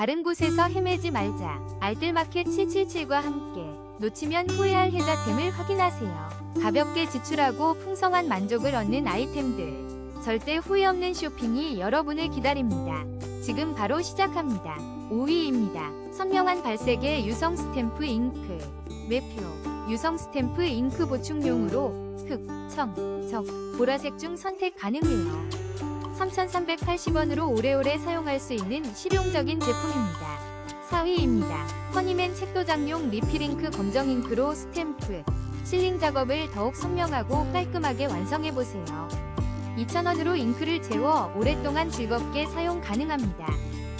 다른 곳에서 헤매지 말자. 알뜰마켓 777과 함께 놓치면 후회할 혜자템을 확인하세요. 가볍게 지출하고 풍성한 만족을 얻는 아이템들. 절대 후회 없는 쇼핑이 여러분을 기다립니다. 지금 바로 시작합니다. 5위입니다. 선명한 발색의 유성 스탬프 잉크. 매표. 유성 스탬프 잉크 보충용으로 흑, 청, 적, 보라색 중 선택 가능해요. 3,380원으로 오래오래 사용할 수 있는 실용적인 제품입니다. 4위입니다. 허니맨 책도장용 리필잉크 검정 잉크로 스탬프, 실링 작업을 더욱 선명하고 깔끔하게 완성해보세요. 2,000원으로 잉크를 채워 오랫동안 즐겁게 사용 가능합니다.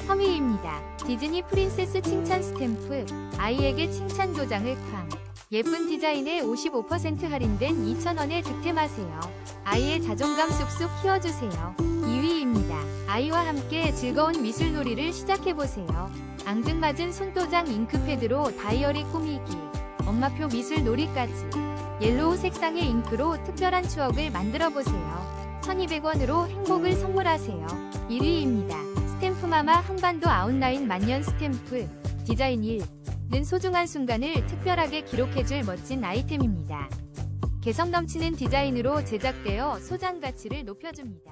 3위입니다. 디즈니 프린세스 칭찬 스탬프, 아이에게 칭찬 도장을 쾅. 예쁜 디자인에 55% 할인된 2,000원에 득템하세요. 아이의 자존감 쑥쑥 키워주세요. 2위입니다. 아이와 함께 즐거운 미술놀이를 시작해보세요. 앙증맞은 손도장 잉크패드로 다이어리 꾸미기, 엄마표 미술놀이까지 옐로우 색상의 잉크로 특별한 추억을 만들어보세요. 1200원으로 행복을 선물하세요. 1위입니다. 스탬프마마 한반도 아웃라인 만년 스탬프 디자인 1는 소중한 순간을 특별하게 기록해줄 멋진 아이템입니다. 개성 넘치는 디자인으로 제작되어 소장 가치를 높여줍니다.